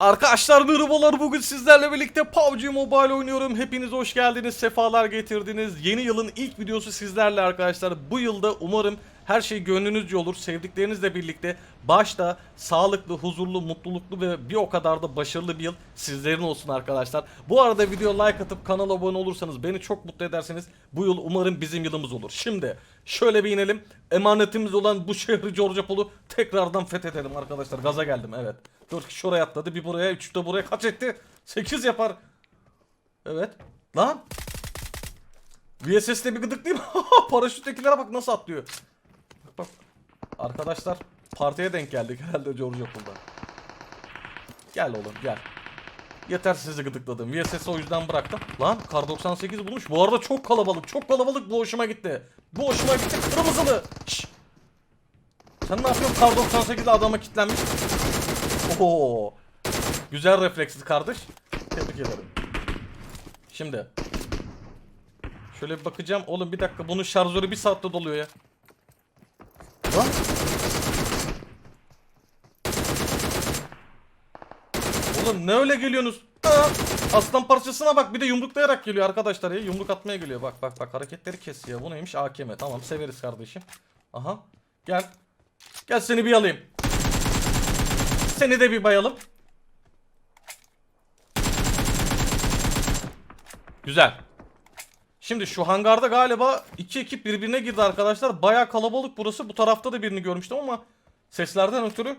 Arkadaşlar merhabalar bugün sizlerle birlikte PUBG Mobile oynuyorum. Hepiniz hoş geldiniz, sefalar getirdiniz. Yeni yılın ilk videosu sizlerle arkadaşlar. Bu yılda umarım her şey gönlünüzce olur. Sevdiklerinizle birlikte başta sağlıklı, huzurlu, mutluluklu ve bir o kadar da başarılı bir yıl sizlerin olsun arkadaşlar. Bu arada video like atıp kanala abone olursanız beni çok mutlu ederseniz bu yıl umarım bizim yılımız olur. Şimdi şöyle bir inelim. Emanetimiz olan bu şehri Georgia Polu tekrardan fethedelim arkadaşlar. Gaza geldim evet. 4 kişi oraya atladı. Bir buraya, 3 de buraya kaç etti? 8 yapar. Evet. Lan. VSS'le bir gıdıklayayım. Paraşüttekilere bak nasıl atlıyor. Bak bak. Arkadaşlar partiye denk geldik herhalde George Pool'da. Gel oğlum gel. Yeter sizi gıdıkladım. VSS'i o yüzden bıraktım. Lan kar 98 bulmuş. Bu arada çok kalabalık. Çok kalabalık. Bu hoşuma gitti. Bu hoşuma gitti. Kırmızılı. Şşş. Sen ne yapıyorsun? Kar 98'de adama kilitlenmiş. Oo. Güzel refleksli kardeş. Tebrik ederim. Şimdi. Şöyle bir bakacağım. Oğlum bir dakika bunun şarjörü bir saatte doluyor ya. Lan. Oğlum ne öyle geliyorsunuz? Aa, aslan parçasına bak bir de yumruklayarak geliyor arkadaşlar ya. Yumruk atmaya geliyor. Bak bak bak hareketleri kesiyor. Bu neymiş? AKM. Tamam severiz kardeşim. Aha. Gel. Gel seni bir alayım. Seni de bir bayalım. Güzel. Şimdi şu hangarda galiba iki ekip birbirine girdi arkadaşlar. Baya kalabalık burası. Bu tarafta da birini görmüştüm ama seslerden ötürü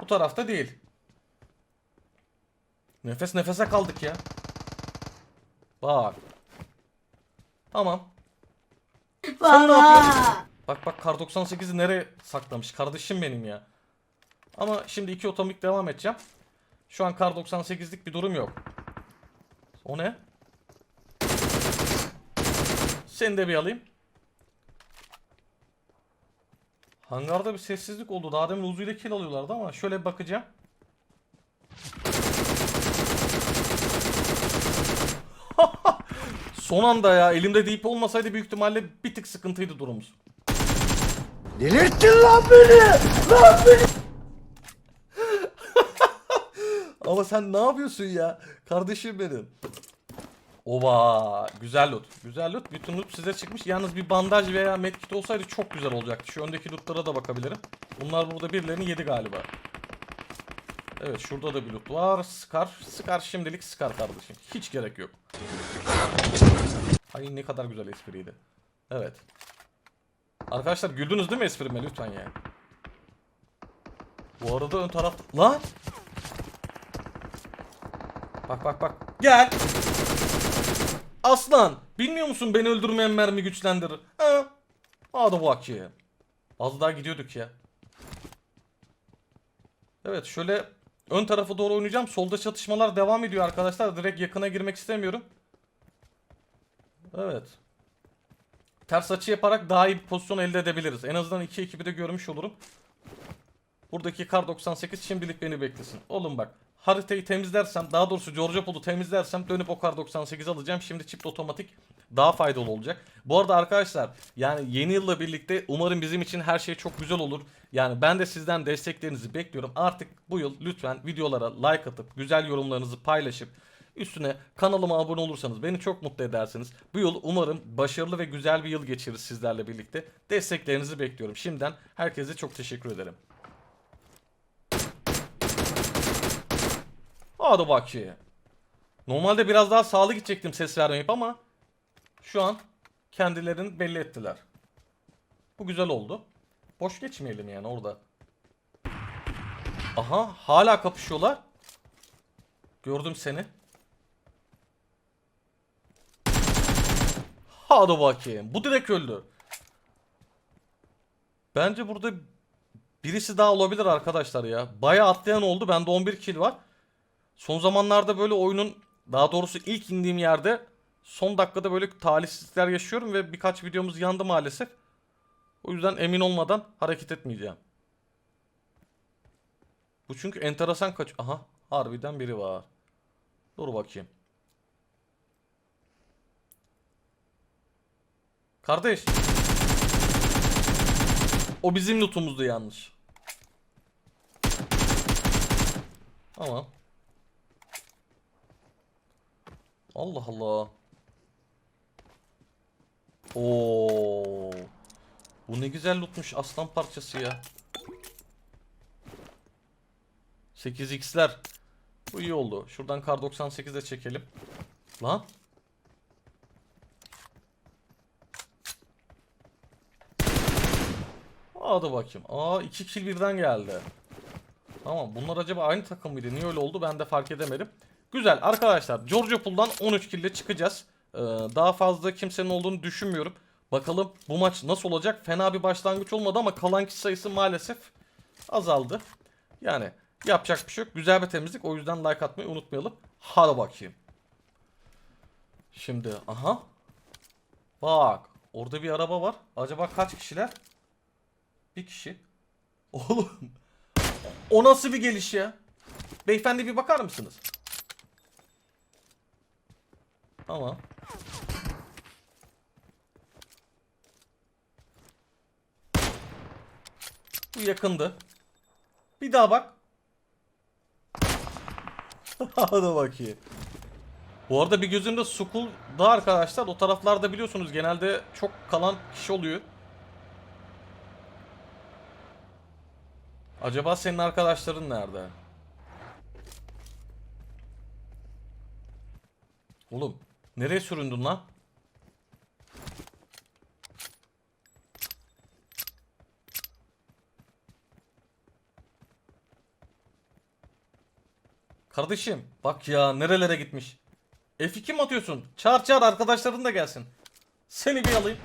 bu tarafta değil. Nefes nefese kaldık ya. Bak. Tamam. Sen ne yapıyorsun? Bak bak kar 98'i nereye saklamış kardeşim benim ya. Ama şimdi iki otomik devam edeceğim. Şu an kar 98'lik bir durum yok. O ne? Seni de bir alayım. Hangarda bir sessizlik oldu. Daha demin uzuyla kill alıyorlardı ama şöyle bir bakacağım. Son anda ya elimde deyip olmasaydı büyük ihtimalle bir tık sıkıntıydı durumumuz. Delirttin lan beni! Lan beni! Ama sen ne yapıyorsun ya? Kardeşim benim. Ova güzel loot. Güzel loot. Bütün loot size çıkmış. Yalnız bir bandaj veya medkit olsaydı çok güzel olacaktı. Şu öndeki lootlara da bakabilirim. Bunlar burada birilerini yedi galiba. Evet şurada da bir loot var. Scar. Scar şimdilik Scar kardeşim. Hiç gerek yok. Ay ne kadar güzel espriydi. Evet. Arkadaşlar güldünüz değil mi esprime lütfen ya. Bu arada ön taraf... Lan! Bak bak bak. Gel. Aslan. Bilmiyor musun beni öldürmeyen mermi güçlendirir. Ha? Hadi bakayım. Az daha gidiyorduk ya. Evet şöyle ön tarafa doğru oynayacağım. Solda çatışmalar devam ediyor arkadaşlar. Direkt yakına girmek istemiyorum. Evet. Ters açı yaparak daha iyi bir pozisyon elde edebiliriz. En azından iki ekibi de görmüş olurum. Buradaki kar 98 şimdilik beni beklesin. Oğlum bak haritayı temizlersem daha doğrusu Georgia Pool'u temizlersem dönüp o kar 98 alacağım. Şimdi çift otomatik daha faydalı olacak. Bu arada arkadaşlar yani yeni yılla birlikte umarım bizim için her şey çok güzel olur. Yani ben de sizden desteklerinizi bekliyorum. Artık bu yıl lütfen videolara like atıp güzel yorumlarınızı paylaşıp Üstüne kanalıma abone olursanız beni çok mutlu edersiniz. Bu yıl umarım başarılı ve güzel bir yıl geçiririz sizlerle birlikte. Desteklerinizi bekliyorum. Şimdiden herkese çok teşekkür ederim. Hadi bakayım. Normalde biraz daha sağlı gidecektim ses vermeyip ama şu an kendilerini belli ettiler. Bu güzel oldu. Boş geçmeyelim yani orada. Aha hala kapışıyorlar. Gördüm seni. Hadi bakayım. Bu direkt öldü. Bence burada birisi daha olabilir arkadaşlar ya. Bayağı atlayan oldu. Bende 11 kill var. Son zamanlarda böyle oyunun daha doğrusu ilk indiğim yerde son dakikada böyle talihsizlikler yaşıyorum ve birkaç videomuz yandı maalesef. O yüzden emin olmadan hareket etmeyeceğim. Bu çünkü enteresan kaç... Aha harbiden biri var. Dur bakayım. Kardeş. O bizim lootumuzdu yanlış. Tamam. Allah Allah. Oo. Bu ne güzel lootmuş aslan parçası ya. 8x'ler. Bu iyi oldu. Şuradan kar 98'e çekelim. Lan. Hadi bakayım. Aa 2 kill birden geldi. Tamam bunlar acaba aynı takım mıydı? Niye öyle oldu ben de fark edemedim. Güzel arkadaşlar Georgia Pool'dan 13 kill ile çıkacağız. Ee, daha fazla kimsenin olduğunu düşünmüyorum. Bakalım bu maç nasıl olacak? Fena bir başlangıç olmadı ama kalan kişi sayısı maalesef azaldı. Yani yapacak bir şey yok. Güzel bir temizlik. O yüzden like atmayı unutmayalım. Hadi bakayım. Şimdi aha. Bak. Orada bir araba var. Acaba kaç kişiler? Bir kişi. Oğlum. O nasıl bir geliş ya? Beyefendi bir bakar mısınız? Tamam. Bu yakındı. Bir daha bak. Hadi bakayım. Bu arada bir gözümde Sukul'da arkadaşlar o taraflarda biliyorsunuz genelde çok kalan kişi oluyor. Acaba senin arkadaşların nerede? Oğlum nereye süründün lan? Kardeşim bak ya nerelere gitmiş. F2 mi atıyorsun? Çağır çağır arkadaşların da gelsin. Seni bir alayım.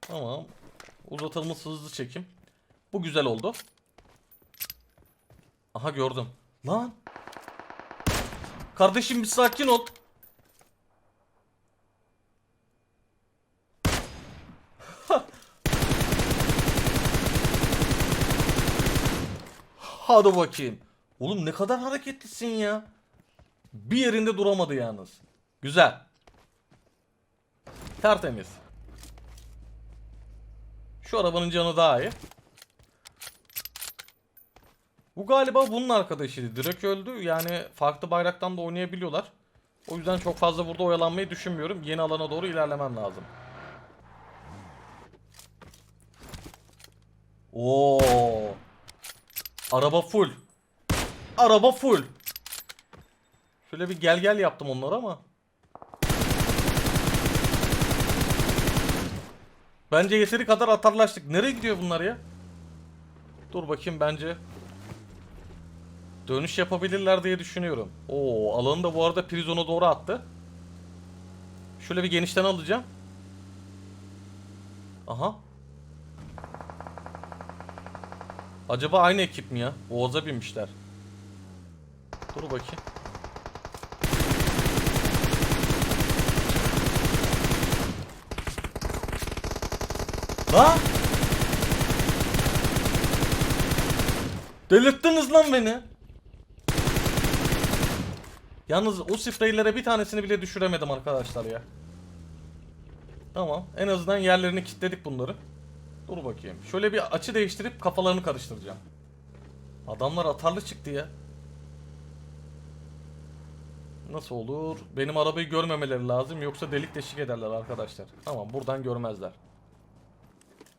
Tamam. Uzatılmış hızlı çekim. Bu güzel oldu. Aha gördüm. Lan. Kardeşim bir sakin ol. Hadi bakayım. Oğlum ne kadar hareketlisin ya. Bir yerinde duramadı yalnız. Güzel. Tertemiz. Şu arabanın canı daha iyi. Bu galiba bunun arkadaşıydı. Direkt öldü. Yani farklı bayraktan da oynayabiliyorlar. O yüzden çok fazla burada oyalanmayı düşünmüyorum. Yeni alana doğru ilerlemem lazım. Oo. Araba full. Araba full. Şöyle bir gel gel yaptım onlara ama. Bence yeteri kadar atarlaştık. Nereye gidiyor bunlar ya? Dur bakayım bence. Dönüş yapabilirler diye düşünüyorum. Oo, alanı da bu arada prizona doğru attı. Şöyle bir genişten alacağım. Aha. Acaba aynı ekip mi ya? Oğuz'a binmişler. Dur bakayım. Lan! Delirttiniz lan beni. Yalnız o spreylere bir tanesini bile düşüremedim arkadaşlar ya. Tamam. En azından yerlerini kilitledik bunları. Dur bakayım. Şöyle bir açı değiştirip kafalarını karıştıracağım. Adamlar atarlı çıktı ya. Nasıl olur? Benim arabayı görmemeleri lazım yoksa delik deşik ederler arkadaşlar. Tamam buradan görmezler.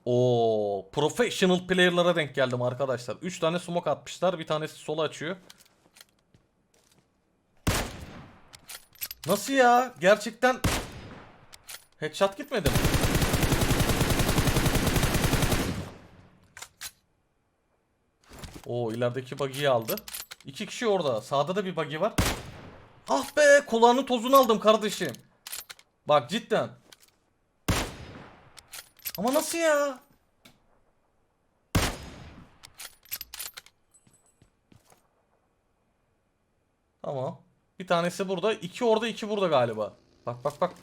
O professional player'lara denk geldim arkadaşlar. 3 tane smoke atmışlar. Bir tanesi sola açıyor. Nasıl ya? Gerçekten headshot gitmedi mi? O ilerideki buggy'yi aldı. İki kişi orada. Sağda da bir buggy var. Ah be kulağının tozunu aldım kardeşim. Bak cidden. Ama nasıl ya? Tamam. Bir tanesi burada. iki orada iki burada galiba. Bak bak bak.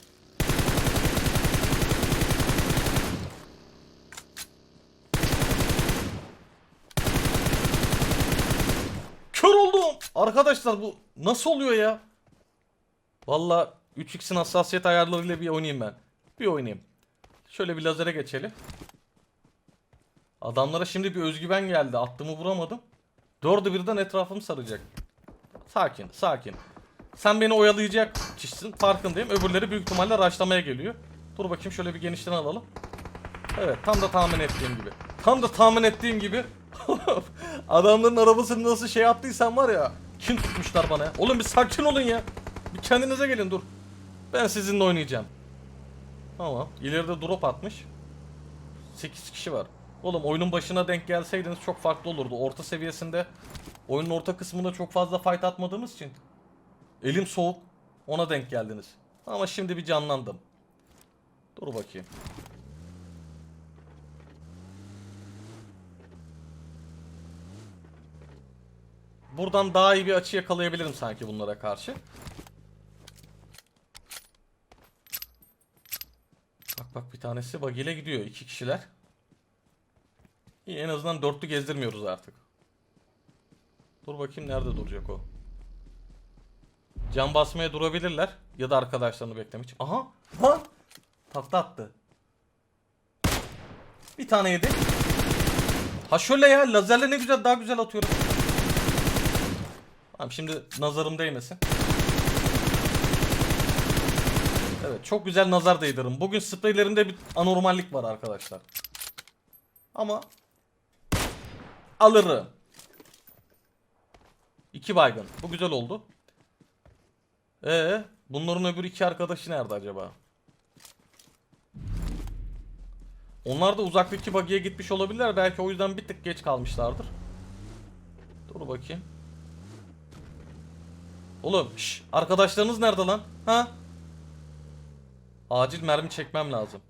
Kör oldum. Arkadaşlar bu nasıl oluyor ya? Valla 3x'in hassasiyet ayarlarıyla bir oynayayım ben. Bir oynayayım. Şöyle bir lazere geçelim. Adamlara şimdi bir özgüven geldi. Attığımı vuramadım. Dördü birden etrafımı saracak. Sakin, sakin. Sen beni oyalayacak kişisin. Farkındayım. Öbürleri büyük ihtimalle raşlamaya geliyor. Dur bakayım şöyle bir genişten alalım. Evet tam da tahmin ettiğim gibi. Tam da tahmin ettiğim gibi. Adamların arabasını nasıl şey yaptıysan var ya. Kim tutmuşlar bana ya? Oğlum bir sakin olun ya. Bir kendinize gelin dur. Ben sizinle oynayacağım. Tamam. İleride drop atmış. 8 kişi var. Oğlum oyunun başına denk gelseydiniz çok farklı olurdu. Orta seviyesinde oyunun orta kısmında çok fazla fight atmadığımız için elim soğuk. Ona denk geldiniz. Ama şimdi bir canlandım. Dur bakayım. Buradan daha iyi bir açı yakalayabilirim sanki bunlara karşı. Bak bak bir tanesi bagile gidiyor. iki kişiler. İyi en azından dörtlü gezdirmiyoruz artık. Dur bakayım nerede duracak o. Can basmaya durabilirler. Ya da arkadaşlarını beklemek için. Aha! Ha! Takla attı. Bir tane yedi. Ha şöyle ya lazerle ne güzel daha güzel atıyorum. Tamam şimdi nazarım değmesin. Evet çok güzel nazar değdiririm. Bugün spreylerimde bir anormallik var arkadaşlar. Ama alırım. İki baygın. Bu güzel oldu. Ee, bunların öbür iki arkadaşı nerede acaba? Onlar da uzaktaki bagiye gitmiş olabilirler. Belki o yüzden bir tık geç kalmışlardır. Dur bakayım. Oğlum şş, arkadaşlarınız nerede lan? Ha? Acil mermi çekmem lazım.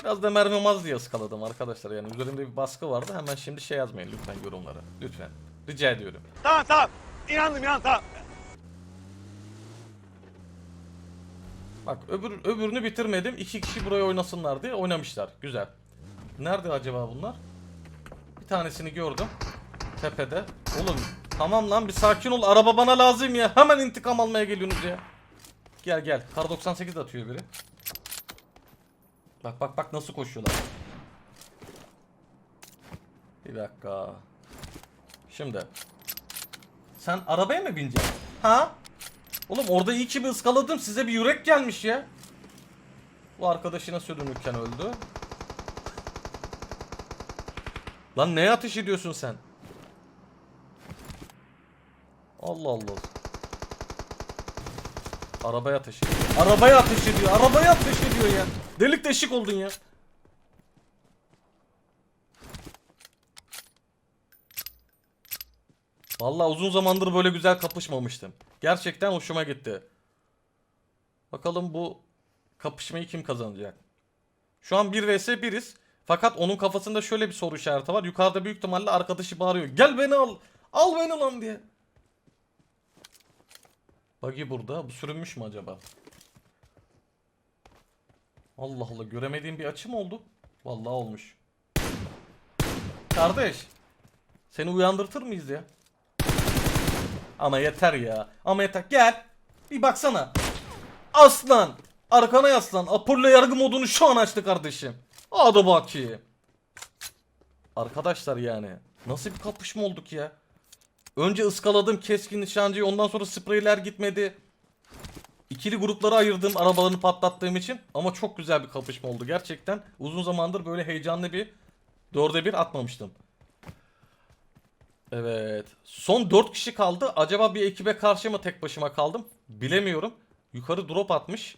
Biraz da mermim az diye ıskaladım arkadaşlar yani üzerimde bir baskı vardı hemen şimdi şey yazmayın lütfen yorumlara lütfen rica ediyorum. Tamam tamam. İnandım inan tamam. Bak öbür öbürünü bitirmedim iki kişi buraya oynasınlar diye oynamışlar güzel. Nerede acaba bunlar? Bir tanesini gördüm tepede. Oğlum tamam lan bir sakin ol araba bana lazım ya hemen intikam almaya geliyorsunuz ya. Gel gel kar 98 atıyor biri. Bak bak bak nasıl koşuyorlar. Bir dakika. Şimdi. Sen arabaya mı bineceksin? Ha? Oğlum orada iyi ki bir ıskaladım. Size bir yürek gelmiş ya. Bu arkadaşına sürünürken öldü. Lan neye ateş ediyorsun sen? Allah Allah. Arabaya ateş ediyor. Arabaya ateş ediyor. Arabaya ateş ediyor ya. Delik deşik oldun ya. Vallahi uzun zamandır böyle güzel kapışmamıştım. Gerçekten hoşuma gitti. Bakalım bu kapışmayı kim kazanacak? Şu an 1 vs 1'iz. Fakat onun kafasında şöyle bir soru işareti var. Yukarıda büyük ihtimalle arkadaşı bağırıyor. Gel beni al. Al beni lan diye. Buggy burada. Bu sürünmüş mü acaba? Allah Allah göremediğim bir açı mı oldu? Vallahi olmuş. Kardeş. Seni uyandırtır mıyız ya? Ama yeter ya. Ama yeter. Gel. Bir baksana. Aslan. Arkana yaslan. Apollo yargı modunu şu an açtı kardeşim. Hadi bakayım. Arkadaşlar yani. Nasıl bir kapışma olduk ya? Önce ıskaladım keskin nişancıyı ondan sonra spreyler gitmedi. İkili gruplara ayırdım arabalarını patlattığım için. Ama çok güzel bir kapışma oldu gerçekten. Uzun zamandır böyle heyecanlı bir dörde bir atmamıştım. Evet. Son 4 kişi kaldı. Acaba bir ekibe karşı mı tek başıma kaldım? Bilemiyorum. Yukarı drop atmış.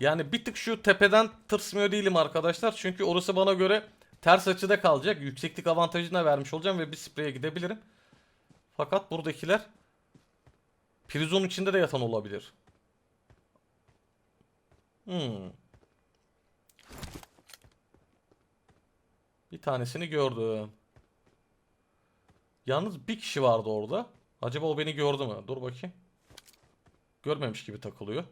Yani bir tık şu tepeden tırsmıyor değilim arkadaşlar. Çünkü orası bana göre ters açıda kalacak. Yükseklik avantajına vermiş olacağım ve bir spreye gidebilirim. Fakat buradakiler prizon içinde de yatan olabilir. Hmm. Bir tanesini gördüm. Yalnız bir kişi vardı orada. Acaba o beni gördü mü? Dur bakayım. Görmemiş gibi takılıyor.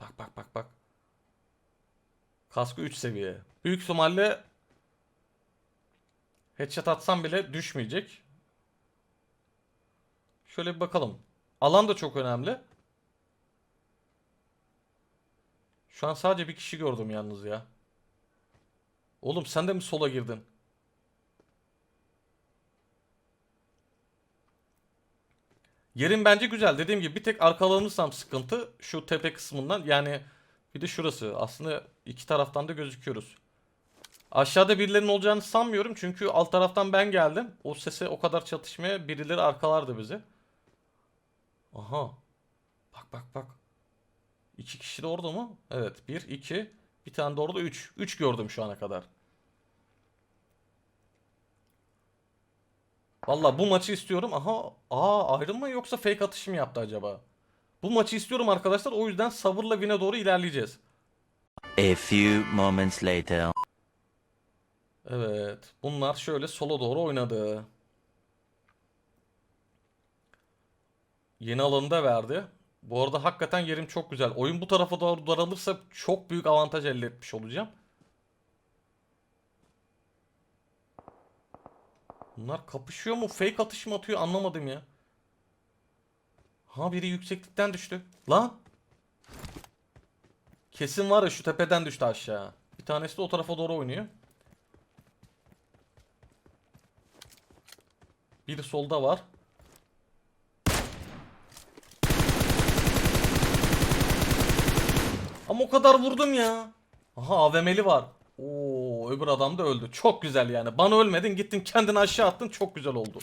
Bak bak bak bak. Kaskı 3 seviye. Büyük ihtimalle headshot atsam bile düşmeyecek. Şöyle bir bakalım. Alan da çok önemli. Şu an sadece bir kişi gördüm yalnız ya. Oğlum sen de mi sola girdin? Yerin bence güzel. Dediğim gibi bir tek arkalanırsam sıkıntı şu tepe kısmından. Yani bir de şurası. Aslında iki taraftan da gözüküyoruz. Aşağıda birilerinin olacağını sanmıyorum. Çünkü alt taraftan ben geldim. O sese o kadar çatışmaya birileri arkalardı bizi. Aha. Bak bak bak. İki kişi de orada mı? Evet. Bir, iki. Bir tane de orada üç. Üç gördüm şu ana kadar. Valla bu maçı istiyorum. Aha. Aa ayrılma yoksa fake atış mı yaptı acaba? Bu maçı istiyorum arkadaşlar. O yüzden sabırla win'e doğru ilerleyeceğiz. A few moments later. Evet. Bunlar şöyle sola doğru oynadı. Yeni alanı da verdi. Bu arada hakikaten yerim çok güzel. Oyun bu tarafa doğru daralırsa çok büyük avantaj elde etmiş olacağım. Bunlar kapışıyor mu? Fake atış mı atıyor? Anlamadım ya. Ha biri yükseklikten düştü. Lan. Kesin var ya şu tepeden düştü aşağı. Bir tanesi de o tarafa doğru oynuyor. Biri solda var. Ama o kadar vurdum ya. Aha AVM'li var. Oo öbür adam da öldü. Çok güzel yani. Bana ölmedin gittin kendini aşağı attın. Çok güzel oldu.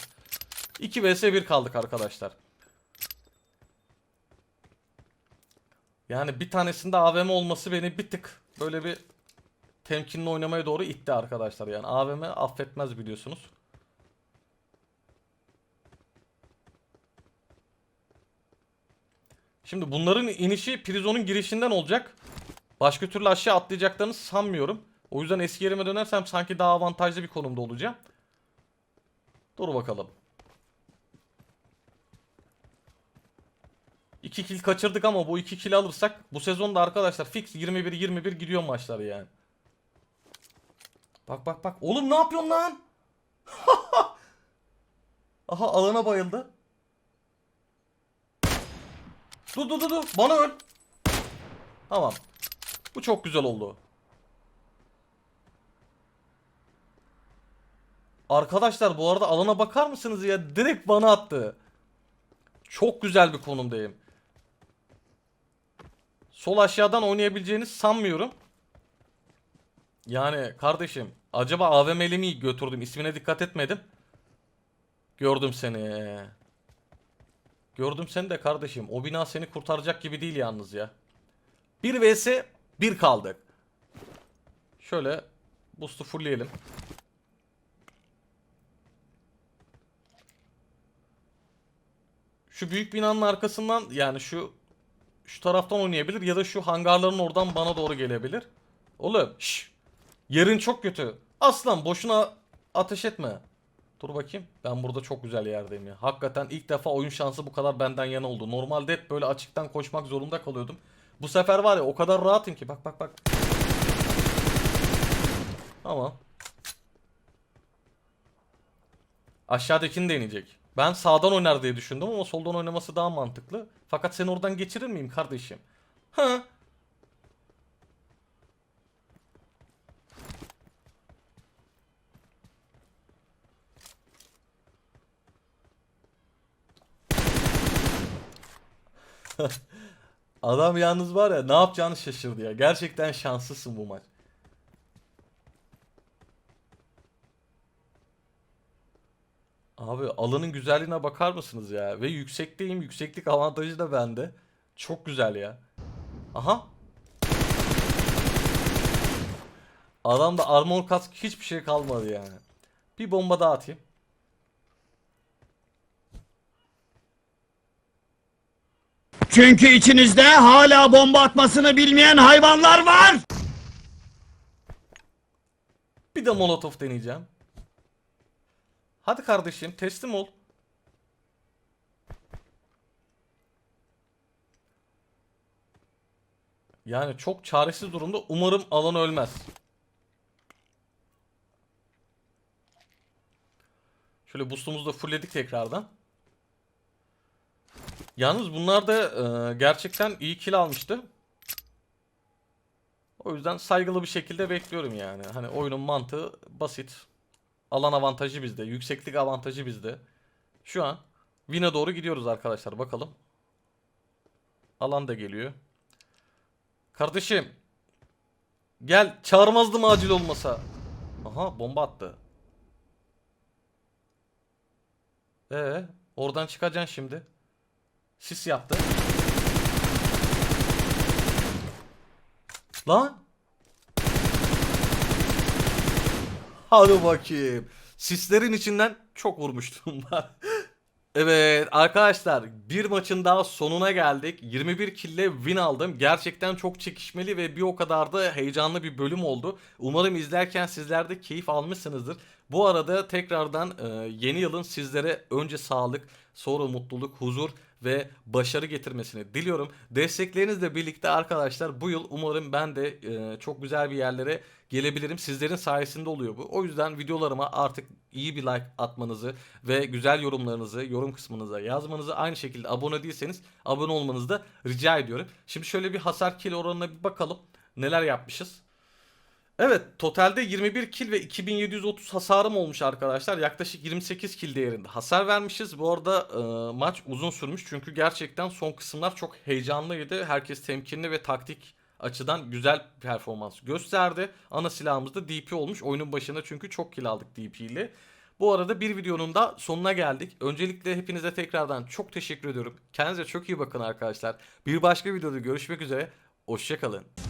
2 vs 1 kaldık arkadaşlar. Yani bir tanesinde AVM olması beni bir tık böyle bir temkinli oynamaya doğru itti arkadaşlar. Yani AVM affetmez biliyorsunuz. Şimdi bunların inişi prizonun girişinden olacak. Başka türlü aşağı atlayacaklarını sanmıyorum. O yüzden eski yerime dönersem sanki daha avantajlı bir konumda olacağım. Dur bakalım. 2 kill kaçırdık ama bu 2 kill alırsak bu sezonda arkadaşlar fix 21-21 gidiyor maçları yani. Bak bak bak. Oğlum ne yapıyorsun lan? Aha alana bayıldı. Dur dur dur dur. Bana öl. Tamam. Bu çok güzel oldu. Arkadaşlar bu arada alana bakar mısınız ya? Direkt bana attı. Çok güzel bir konumdayım. Sol aşağıdan oynayabileceğinizi sanmıyorum. Yani kardeşim acaba AVM'li mi götürdüm? İsmine dikkat etmedim. Gördüm seni. Gördüm seni de kardeşim. O bina seni kurtaracak gibi değil yalnız ya. 1 vs 1 kaldık. Şöyle boost'u fullleyelim. Şu büyük binanın arkasından yani şu şu taraftan oynayabilir ya da şu hangarların oradan bana doğru gelebilir. Oğlum şş, Yerin çok kötü. Aslan boşuna ateş etme. Dur bakayım. Ben burada çok güzel yerdeyim ya. Hakikaten ilk defa oyun şansı bu kadar benden yana oldu. Normalde hep böyle açıktan koşmak zorunda kalıyordum. Bu sefer var ya o kadar rahatım ki. Bak bak bak. Ama aşağıdakini deneyecek. Ben sağdan oynar diye düşündüm ama soldan oynaması daha mantıklı. Fakat seni oradan geçirir miyim kardeşim? Ha? Adam yalnız var ya ne yapacağını şaşırdı ya. Gerçekten şanslısın bu maç. Abi alanın güzelliğine bakar mısınız ya? Ve yüksekteyim. Yükseklik avantajı da bende. Çok güzel ya. Aha. Adamda armor kask hiçbir şey kalmadı yani. Bir bomba daha atayım. Çünkü içinizde hala bomba atmasını bilmeyen hayvanlar var. Bir de molotof deneyeceğim. Hadi kardeşim teslim ol. Yani çok çaresiz durumda umarım alan ölmez. Şöyle boostumuzu da fullledik tekrardan. Yalnız bunlar da e, gerçekten iyi kill almıştı. O yüzden saygılı bir şekilde bekliyorum yani. Hani oyunun mantığı basit. Alan avantajı bizde. Yükseklik avantajı bizde. Şu an Win'e doğru gidiyoruz arkadaşlar. Bakalım. Alan da geliyor. Kardeşim. Gel. Çağırmazdım acil olmasa. Aha bomba attı. Ee, oradan çıkacaksın şimdi. Sis yaptı. Lan. Hadi bakayım. Sislerin içinden çok vurmuştum ben. Evet arkadaşlar bir maçın daha sonuna geldik. 21 kille win aldım. Gerçekten çok çekişmeli ve bir o kadar da heyecanlı bir bölüm oldu. Umarım izlerken sizler de keyif almışsınızdır. Bu arada tekrardan e, yeni yılın sizlere önce sağlık, sonra mutluluk, huzur ve başarı getirmesini diliyorum. Desteklerinizle birlikte arkadaşlar bu yıl umarım ben de e, çok güzel bir yerlere gelebilirim. Sizlerin sayesinde oluyor bu. O yüzden videolarıma artık iyi bir like atmanızı ve güzel yorumlarınızı yorum kısmınıza yazmanızı aynı şekilde abone değilseniz abone olmanızı da rica ediyorum. Şimdi şöyle bir hasar kill oranına bir bakalım. Neler yapmışız? Evet totalde 21 kill ve 2730 hasarım olmuş arkadaşlar. Yaklaşık 28 kill değerinde hasar vermişiz. Bu arada e, maç uzun sürmüş çünkü gerçekten son kısımlar çok heyecanlıydı. Herkes temkinli ve taktik açıdan güzel performans gösterdi. Ana silahımız da DP olmuş. Oyunun başında çünkü çok kill aldık DP ile. Bu arada bir videonun da sonuna geldik. Öncelikle hepinize tekrardan çok teşekkür ediyorum. Kendinize çok iyi bakın arkadaşlar. Bir başka videoda görüşmek üzere. Hoşçakalın.